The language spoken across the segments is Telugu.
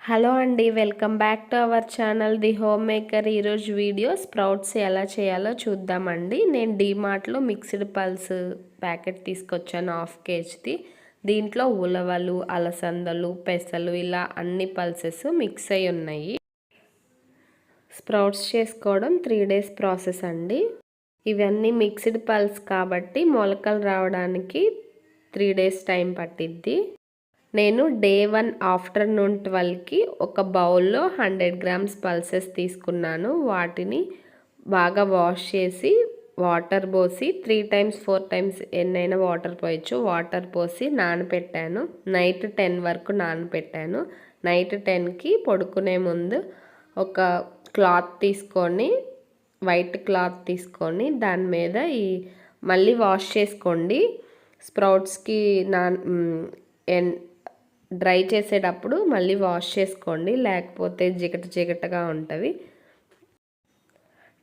హలో అండి welcome back to our channel the home maker. ఈరోజు వీడియో స్ప్రౌట్స్ ఎలా చేయాలో చూద్దామండి. నేను డీమార్ట్లో మిక్స్డ్ పల్స్ ప్యాకెట్ తీసుకొచ్చాను హాఫ్ కేజీది. దీంట్లో ఉలవలు అలసందలు పెసలు ఇలా అన్ని పల్సెస్ మిక్స్ అయి ఉన్నాయి. స్ప్రౌట్స్ చేసుకోవడం త్రీ డేస్ ప్రాసెస్ అండి. ఇవన్నీ మిక్స్డ్ పల్స్ కాబట్టి మొలకలు రావడానికి త్రీ డేస్ టైం పట్టిద్ది. నేను డే వన్ ఆఫ్టర్నూన్ ట్వెల్వ్కి ఒక బౌల్లో హండ్రెడ్ గ్రామ్స్ పల్సెస్ తీసుకున్నాను. వాటిని బాగా వాష్ చేసి వాటర్ పోసి త్రీ టైమ్స్ ఫోర్ టైమ్స్ ఎన్నైనా వాటర్ పోయచ్చు. వాటర్ పోసి నానపెట్టాను. నైట్ టెన్ వరకు నానపెట్టాను. నైట్ టెన్కి పడుకునే ముందు ఒక క్లాత్ తీసుకొని వైట్ క్లాత్ తీసుకొని దాని మీద ఈ మళ్ళీ వాష్ చేసుకోండి. స్ప్రౌట్స్కి నా డ్రై చేసేటప్పుడు మళ్ళీ వాష్ చేసుకోండి లేకపోతే జిగట జిగటగా ఉంటుంది.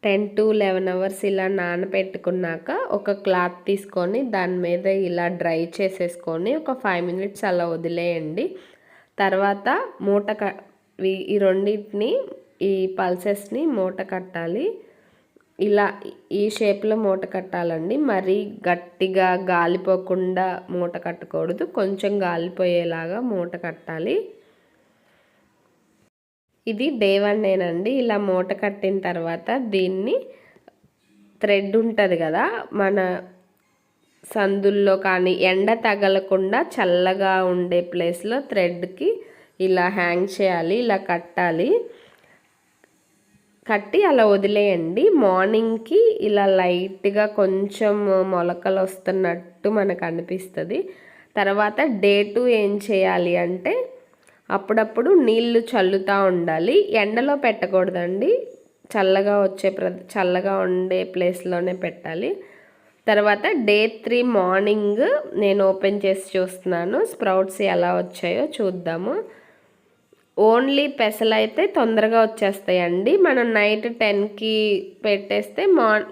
టెన్ టు లెవెన్ అవర్స్ ఇలా నానబెట్టుకున్నాక ఒక క్లాత్ తీసుకొని దాని మీద ఇలా డ్రై చేసేసుకొని ఒక ఫైవ్ మినిట్స్ అలా వదిలేయండి. తర్వాత మూట క ఈ రెండింటిని ఈ పల్సెస్ని మూట కట్టాలి. ఇలా ఈ షేప్లో మూట కట్టాలండి. మరీ గట్టిగా గాలిపోకుండా మూట కట్టకూడదు. కొంచెం గాలిపోయేలాగా మూట కట్టాలి. ఇది డే ఇలా మూట కట్టిన తర్వాత దీన్ని థ్రెడ్ ఉంటుంది కదా మన సందుల్లో కానీ ఎండ తగలకుండా చల్లగా ఉండే ప్లేస్లో థ్రెడ్కి ఇలా హ్యాంగ్ చేయాలి ఇలా కట్టాలి. కట్టి అలా వదిలేయండి. మార్నింగ్కి ఇలా లైట్గా కొంచెం మొలకలు వస్తున్నట్టు మనకు అనిపిస్తుంది. తర్వాత డే టూ ఏం చేయాలి అంటే అప్పుడప్పుడు నీళ్ళు చల్లుతూ ఉండాలి. ఎండలో పెట్టకూడదండి. చల్లగా వచ్చే ప్ర చల్లగా ఉండే ప్లేస్లోనే పెట్టాలి. తర్వాత డే త్రీ మార్నింగ్ నేను ఓపెన్ చేసి చూస్తున్నాను. స్ప్రౌట్స్ ఎలా వచ్చాయో చూద్దాము. ఓన్లీ పెసలు అయితే తొందరగా వచ్చేస్తాయండి. మనం నైట్ టెన్కి పెట్టేస్తే మా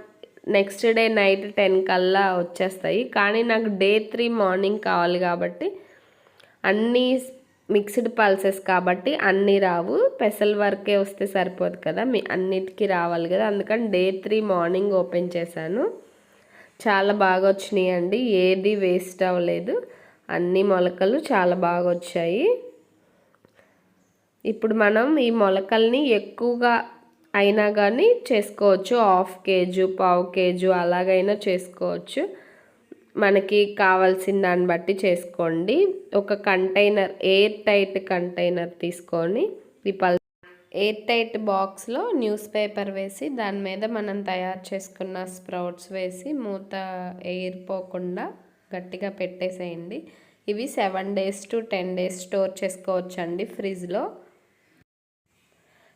నెక్స్ట్ డే నైట్ టెన్ కల్లా వచ్చేస్తాయి. కానీ నాకు డే త్రీ మార్నింగ్ కావాలి కాబట్టి అన్నీ మిక్స్డ్ పల్సెస్ కాబట్టి అన్నీ రావు. పెసల వరకే వస్తే సరిపోదు కదా. మీ అన్నిటికీ రావాలి కదా. అందుకని డే త్రీ మార్నింగ్ ఓపెన్ చేశాను. చాలా బాగా వచ్చినాయి అండి ఏది వేస్ట్ అవ్వలేదు. అన్ని మొలకలు చాలా బాగా వచ్చాయి. ఇప్పుడు మనం ఈ మొలకల్ని ఎక్కువగా అయినా కానీ చేసుకోవచ్చు. హాఫ్ కేజీ పావు కేజీ అలాగైనా చేసుకోవచ్చు. మనకి కావాల్సిన దాన్ని బట్టి చేసుకోండి. ఒక కంటైనర్ ఎయిర్ టైట్ కంటైనర్ తీసుకొని ఈ పల్ ఎయిర్ టైట్ బాక్స్లో న్యూస్ పేపర్ వేసి దాని మీద మనం తయారు చేసుకున్న స్ప్రౌట్స్ వేసి మూత ఎయిర్ పోకుండా గట్టిగా పెట్టేసేయండి. ఇవి seven days to ten days store చేసుకోవచ్చు అండి ఫ్రిడ్జ్లో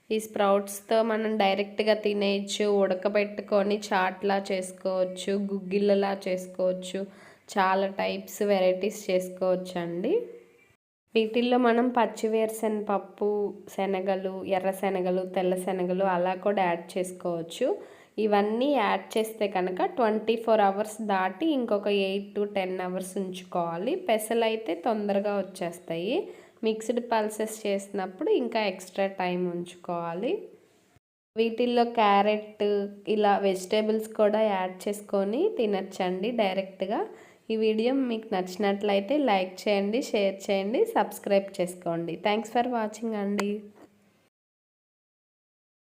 ఈ స్ప్రౌట్స్తో మనం డైరెక్ట్గా తినేయచ్చు ఉడకబెట్టుకొని చాట్లా చేసుకోవచ్చు గుగ్గిళ్ళలా చేసుకోవచ్చు చాలా టైప్స్ వెరైటీస్ చేసుకోవచ్చు అండి వీటిల్లో మనం పచ్చివేరుశనపప్పు శనగలు ఎర్ర శనగలు తెల్ల శనగలు అలా కూడా యాడ్ చేసుకోవచ్చు. ఇవన్నీ యాడ్ చేస్తే కనుక ట్వంటీ ఫోర్ అవర్స్ దాటి ఇంకొక ఎయిట్ టు టెన్ అవర్స్ ఉంచుకోవాలి. పెసలు అయితే తొందరగా వచ్చేస్తాయి. మిక్స్డ్ పల్సెస్ చేసినప్పుడు ఇంకా ఎక్స్ట్రా టైం ఉంచుకోవాలి. వీటిల్లో క్యారెట్ ఇలా వెజిటేబుల్స్ కూడా యాడ్ చేసుకొని తినచ్చండి డైరెక్ట్గా. ఈ వీడియో మీకు నచ్చినట్లయితే లైక్ చేయండి షేర్ చేయండి సబ్స్క్రైబ్ చేసుకోండి. థ్యాంక్స్ ఫర్ వాచింగ్ అండి.